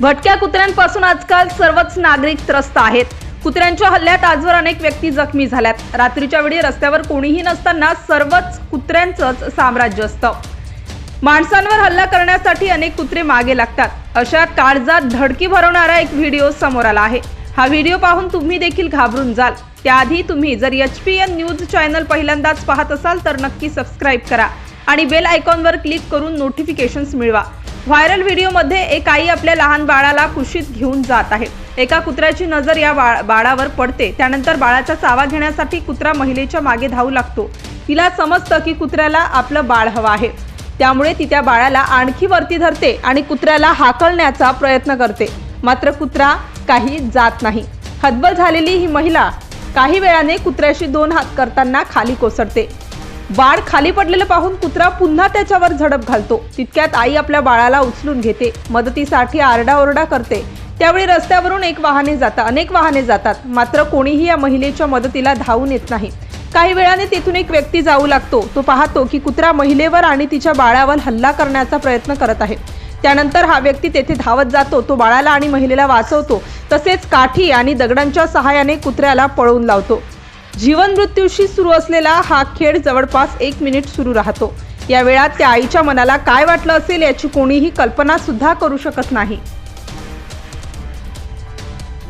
भटक्या कुत्र्यांपासून आजकाल सर्वच नागरिक त्रस्त आहेत. कुत्र्यांच्या हल्ल्यात आजवर अनेक व्यक्ती जखमी झाल्यात. रात्रीच्या वेळी रस्त्यावर कोणीही नसताना सर्वच कुत्र्यांचंच साम्राज्य असतं. माणसांवर हल्ला करण्यासाठी अनेक कुत्रे मागे लागतात. अशा काळजात धडकी भरवणारा एक व्हिडिओ समोर आला आहे. हा व्हिडिओ पाहून तुम्ही देखील घाबरून जाल. त्याआधी तुम्ही जर H P N news channel पहिल्यांदाच पाहत असाल तर नक्की सबस्क्राईब करा आणि बेल आयकॉनवर क्लिक करून नोटिफिकेशन्स मिळवा. व्हायरल व्हिडिओमध्ये एक आई आपल्या लहान बाळाला कुशीत घेऊन जात आहे. एका कुत्र्याची नजर या बाळावर पडते. त्यानंतर बाळाचा चावा घेण्यासाठी कुत्रा महिलेच्या मागे धावू लागतो. तिला समजतं की कुत्र्याला आपलं बाळ हवं आहे. त्यामुळे ती त्या बाळाला आणखी वरती धरते आणि कुत्र्याला हाकलण्याचा प्रयत्न करते. मात्र कुत्रा काही जात नाही. हतबल झालेली ही महिला काही वेळाने कुत्र्याशी दोन हात करताना खाली कोसळते. बाळ खाली पडलेलं पाहून कुत्रा पुन्हा त्याच्यावर झडप घालतो. तितक्यात आई आपल्या बाळाला उचलून घेते. मदतीसाठी आरडाओरडा करते. त्यावेळी रस्त्यावरून एक वाहने जातात अनेक वाहने जातात. मात्र कोणीही या महिलेच्या मदतीला धावून येत नाही. काही वेळाने तिथून एक व्यक्ती जाऊ लागतो. तो पाहतो की कुत्रा महिलेवर आणि तिच्या बाळावर हल्ला करण्याचा प्रयत्न करत आहे. त्यानंतर हा व्यक्ती तेथे धावत जातो. तो बाळाला आणि महिलेला वाचवतो. तसेच काठी आणि दगडांच्या सहाय्याने कुत्र्याला पळवून लावतो. जीवन मृत्यूशी सुरू असलेला हा खेळ जवळपास एक मिनिट सुरू राहतो. या वेळात त्या आईच्या मनाला काय वाटलं असेल याची कोणीही कल्पना सुद्धा करू शकत नाही.